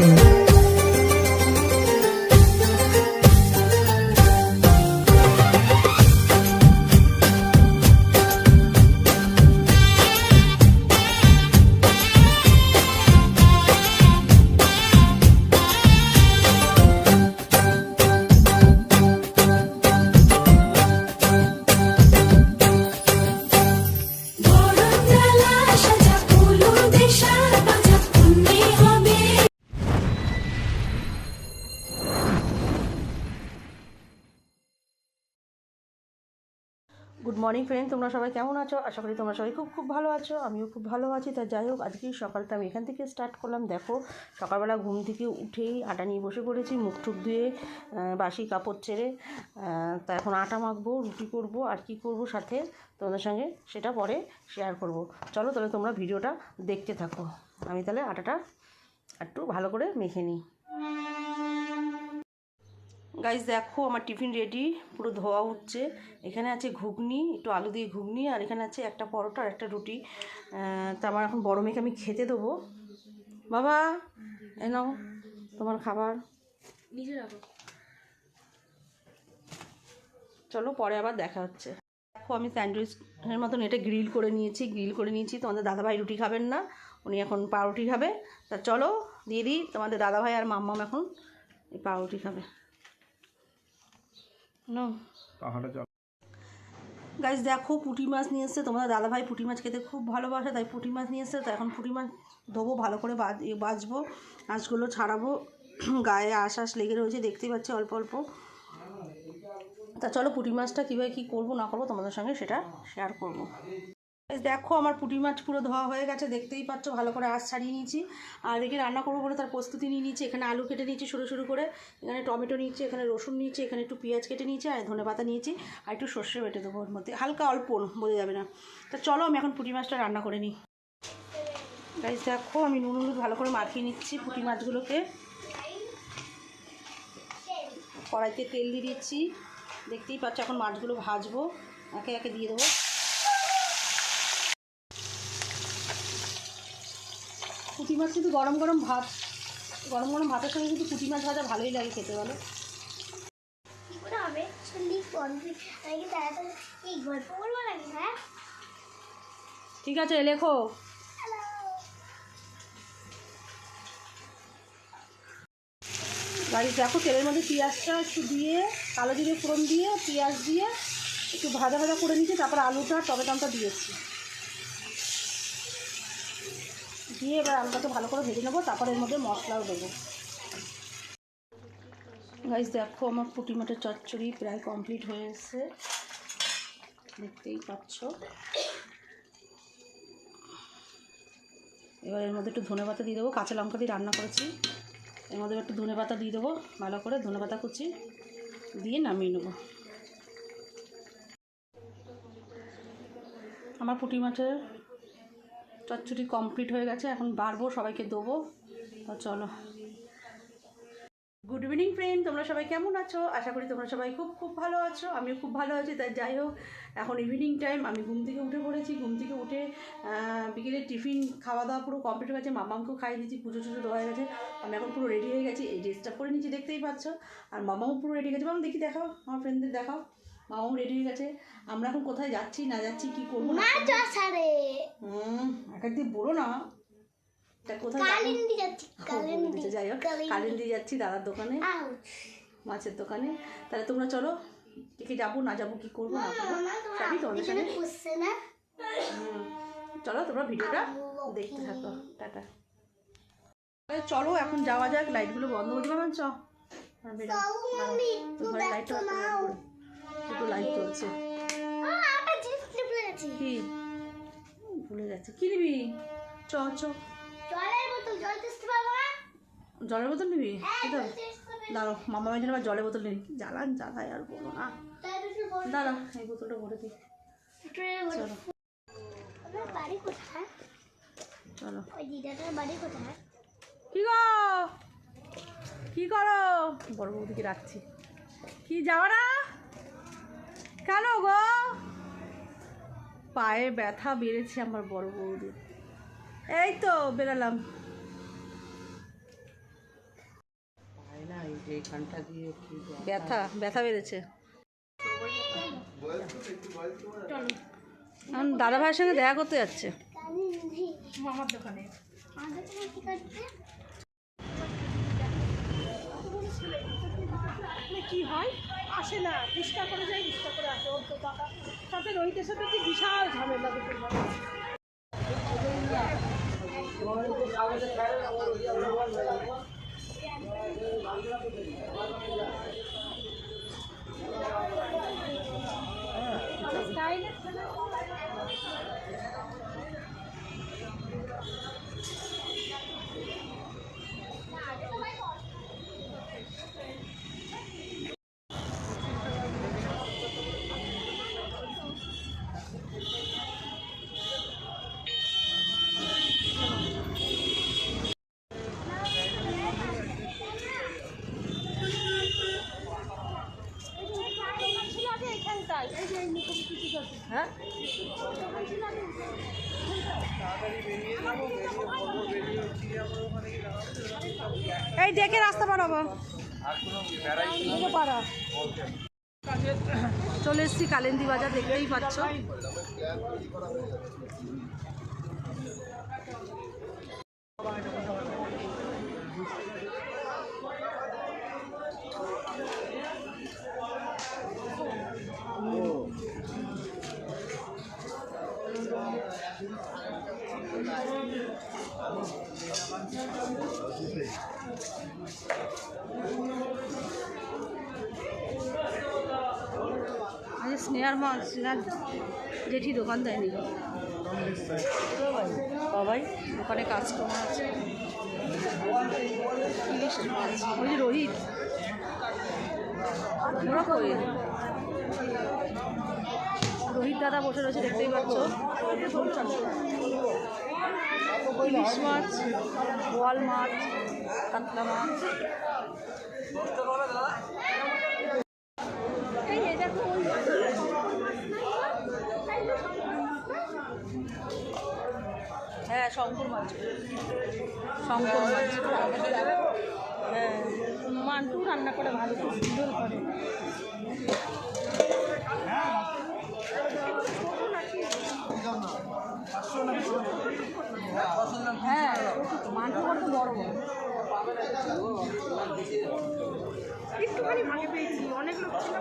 Station. Morning friend, তোমরা সবাই কেমন আছো? আশা করি তোমরা সবাই খুব খুব ভালো আছো, আমিও খুব ভালো আছি। তা যাই হোক, আজকে সকালটা আমি এখান থেকে স্টার্ট করলাম। দেখো, সকালবেলা ঘুম থেকে উঠেই আটা নিয়ে বসে পড়েছি, মুখ টুক ধুয়ে বাসি কাপড় ছেড়ে তা এখন আটা মাখবো, রুটি করব, আর কি করব সাথে তোমাদের সঙ্গে সেটা পরে শেয়ার করব। চলো তাহলে তোমরা ভিডিওটা দেখতে থাকো। আমি তাহলে আটাটা একটু ভালো করে মেখে নিই। গাইজ দেখো আমার টিফিন রেডি পুরো ধোয়া উঠছে। এখানে আছে ঘুগনি একটু আলু দিয়ে ঘুগনি আর এখানে আছে একটা পরোটা আর একটা রুটি। তা আমার এখন বড় মেয়েকে আমি খেতে দেবো। বাবা এ নাও তোমার খাবার। চলো পরে আবার দেখা হচ্ছে। দেখো আমি স্যান্ডউইচের মতন এটা গ্রিল করে নিয়েছি গ্রিল করে নিয়েছি। তোমাদের দাদাভাই রুটি খাবেন না উনি এখন পাউরুটি খাবে। তা চলো দিয়ে দিই তোমাদের দাদাভাই আর মাম্মাম এখন এই পাউরুটি খাবে। নো। গাইজ দেখো পুঁটি মাছ নিয়ে এসছে। তোমাদের দাদাভাই পুঁটি মাছ খেতে খুব ভালোবাসে তাই পুঁটি মাছ নিয়ে এসছে। তো এখন পুঁটি মাছ ধোবো ভালো করে বাজবো। আঁশগুলো ছাড়াবো। গায়ে আশ আশ লেগে রয়েছে দেখতে পাচ্ছি অল্প অল্প। তা চলো পুঁটি মাছটা কীভাবে কী করব না করব তোমাদের সঙ্গে সেটা শেয়ার করব। দেখো আমার পুঁটি মাছ পুরো ধোয়া হয়ে গেছে, দেখতেই পাচ্ছ, ভালো করে আঁশ ছাড়িয়ে নিয়েছি। আর এদিকে রান্না করব বলে তার প্রস্তুতি নিয়ে নিয়েছি, এখানে আলু কেটে নিয়েছি সরু সরু করে। এখানে টমেটো নিয়েছি, এখানে রসুন নিয়েছি, এখানে একটু পেঁয়াজ কেটে নিয়েছি, আর ধনে পাতা নিয়েছি, আর একটু সর্ষে বেটে দেবো ওর মধ্যে। হালকা অল্প বোঝা যাবে না। তা চলো আমি এখন পুঁটি মাছটা রান্না করে নিই। গাইজ দেখো আমি নুন হলুদ ভালো করে মাখিয়ে নিচ্ছি পুঁটি মাছগুলোকে। কড়াইতে তেল দিয়ে দিচ্ছি। দেখতেই পাচ্ছ, এখন মাছগুলো ভাজবো, একে একে দিয়ে দেবো। পুঁটি মাছ কিন্তু গরম গরম ভাত গরম গরম ভাতের সঙ্গে কিন্তু পুঁটি মাছ ভাজা ভালোই লাগে খেতে বলো? হ্যাঁ? ঠিক আছে লেখো। গাড়ি দেখো তেলের মধ্যে পেঁয়াজটা একটু দিয়ে কালো জিরে ফোড়ন দিয়ে পেঁয়াজ দিয়ে একটু ভাজা ভাজা করে নিচ্ছি তারপর আলুটা টমেটোটা দিয়েছি। দিয়ে এবার আলুটাকে ভালো করে ভেজে নেব, তারপর এর মধ্যে মশলাও দেবো। গাইজ দেখো আমার পুঁটি মাছের চচ্চড়ি প্রায় কমপ্লিট হয়ে এসেছে দেখতেই পাচ্ছ। এবার এর মধ্যে একটু ধনে পাতা দিয়ে দেবো, কাঁচা লঙ্কা দিয়ে রান্না করেছি। এর মধ্যে একটু ধনে পাতা দিয়ে দেবো, ভালো করে ধনে পাতা কুচি দিয়ে নামিয়ে নেব। আমার পুঁটি মাছের চচ্চড়ি কমপ্লিট হয়ে গেছে এখন বাড়বো সবাইকে দেবো। তো চলো। গুড ইভিনিং ফ্রেন্ড তোমরা সবাই কেমন আছো? আশা করি তোমরা সবাই খুব খুব ভালো আছো আমিও খুব ভালো আছি তাই যাই হোক এখন ইভিনিং টাইম আমি ঘুম থেকে উঠে পড়েছি ঘুম থেকে উঠে বিকেলে টিফিন খাওয়া দাওয়া পুরো কমপ্লিট হয়ে গেছে মামামকেও খাইয়ে দিয়েছি পুজো টুজো দেওয়া হয়ে গেছে আমি এখন পুরো রেডি হয়ে গেছি এই ড্রেসটা পরে নিচ্ছি দেখতেই পাচ্ছ আর মামাও পুরো রেডি গেছে। মামা দেখি দেখাও আমার ফ্রেন্ডদের দেখাও মামাও রেডি হয়ে গেছে আমরা এখন কোথায় যাচ্ছি না যাচ্ছি কী করব না দিয়ে বলো না। তা কোথায়? কালিন্দি যাচ্ছি কালিন্দি যাই হোক। কালিন্দি। যাচ্ছি দাদার দোকানে। মাছের দোকানে। তাহলে তোমরা চলো কে যাব না যাব কি করব না করব সবই তোমাদের সঙ্গে। চলো তোমরা ভিডিওটা দেখতে থাকো। টাটা। তাহলে চলো এখন যাওয়া যাক লাইটগুলো বন্ধ করে দিবা চ লাইট চলছে। কি? ভুলে যাচ্ছে। কি নিবি? চ চ। জলের বোতল জল তেষ্টি পাবো না জলের বোতল নিবি? হ্যাঁ পাবে মামা মাঝে আবার জলের বোতল নিবি। জ্বালান জ্বালায় আর বলো না। দাঁড়া এই বোতলটা ভরে দিই চলো। বাড়ি কোথায়? চলো। ওই দিদাটার বাড়ি কোথায়? কি গো? কি করো? বড় বৌদিকে রাখছি কি যাওয়া না? কেন গো? পায়ে ব্যথা বেড়েছে আমার বড় বৌদি। এই তো বেরালাম। ব্যথা? ব্যথা বেড়েছে। দাদা ভাইয়ের সঙ্গে দেখা করতে যাচ্ছে। মামার দোকানে। কি হয়? আসে না করে রিক্সা করে আসে ওর তো টাকা সাথে রোহিতের সাথে কি বিশাল ঝামেলা দুপুর এই দেখে রাস্তা পারা। চলে এসেছি কালেন্দি বাজার দেখতেই পাচ্ছ। স্নেহার মা স্নেহার জেঠি দোকান দেয়নি। বাবাই দোকানে কাস্টমার আছে। মাছ ওই যে রোহিত। ওরা কই? রোহিত দাদা বসে রয়েছে দেখতেই পাচ্ছ। ইলিশ মাছ বোয়াল মাছ কাতলা মাছ হ্যাঁ শঙ্কর শঙ্কর হ্যাঁ মান্টু রান্না করে ভালো খুব সুন্দর করে। হ্যাঁ কত বড়। একটুখানি ভাগে পেয়েছি, অনেক লোক ছিল।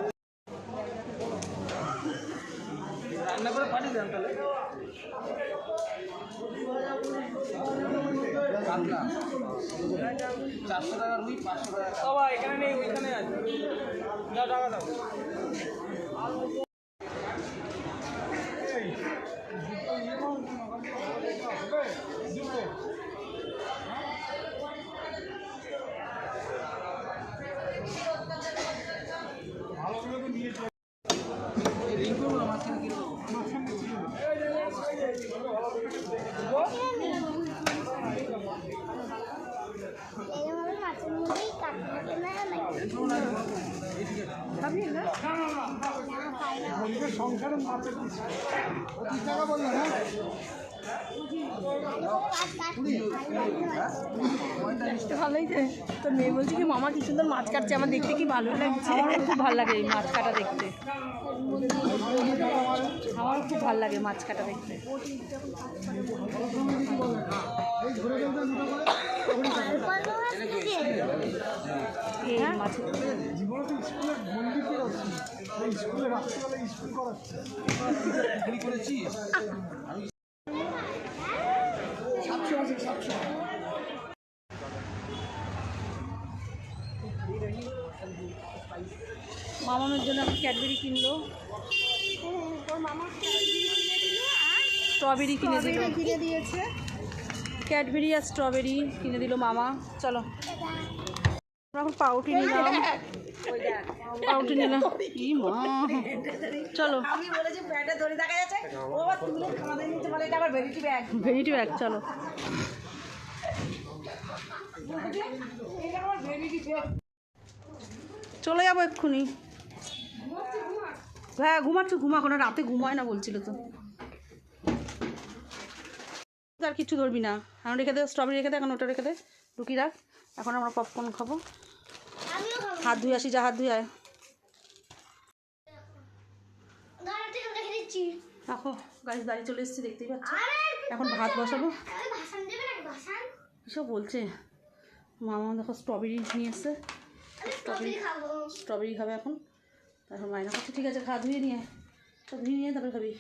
রান্না করে পাঠিয়ে দেন তাহলে। কাতলা চারশো টাকা রুই পাঁচশো টাকা এখানে নেই ওইখানে আছে এইভাবে মাছের মধ্যেই কাটতে কেনা নাকি ভালোই তোর মেয়ে বলছে কি মামা কি সুন্দর মাছ কাটছে আমার দেখতে কি ভালো লাগছে? আমারও খুব ভালো লাগে এই মাছ কাটা দেখতে। আমারও খুব ভালো লাগে মাছ কাটা দেখতে। মামামের জন্য আমি ক্যাডবেরি কিনলো। স্ট্রবেরি কিনে দিল। কিনে দিয়েছে। ক্যাডবেরি আর স্ট্রবেরি কিনে দিল মামা। চলো। আমরা এখন পাউটি নিলাম। ই মা। চলো। আমি বলেছি ব্যাগটা ধরে দেখা যাচ্ছে। ও আবার তুলে আমাদের নিচে বলে এটা আবার ভেরিটি ব্যাগ ভেনিটি ব্যাগ চলো। ভেরিটি চলে যাব এক্ষুনি। হ্যাঁ ঘুমাচ্ছ ঘুমা কোনো রাতে ঘুমায় না বলছিল তো। আর কিছু ধরবি না। এখন রেখে দে স্ট্রবেরি রেখে দে এখন ওটা রেখে দে। রুকি রাখ। এখন আমরা পপকর্ন খাব। হাত ধুয়ে আসি যা হাত ধুয়ে আয়। রেখে গাড়ি দাঁড়িয়ে চলে এসেছি দেখতেই পাচ্ছ। এখন ভাত বসাবো? এসব বলছে? মামা দেখো স্ট্রবেরি নিয়ে এসছে। স্ট্রবেরি খাব। স্ট্রবেরি খাবে এখন। তারপর মাইনা করছে ঠিক আছে খা ধুয়ে নিয়ে সব ধুয়ে নিয়ে তারপরে খাবি।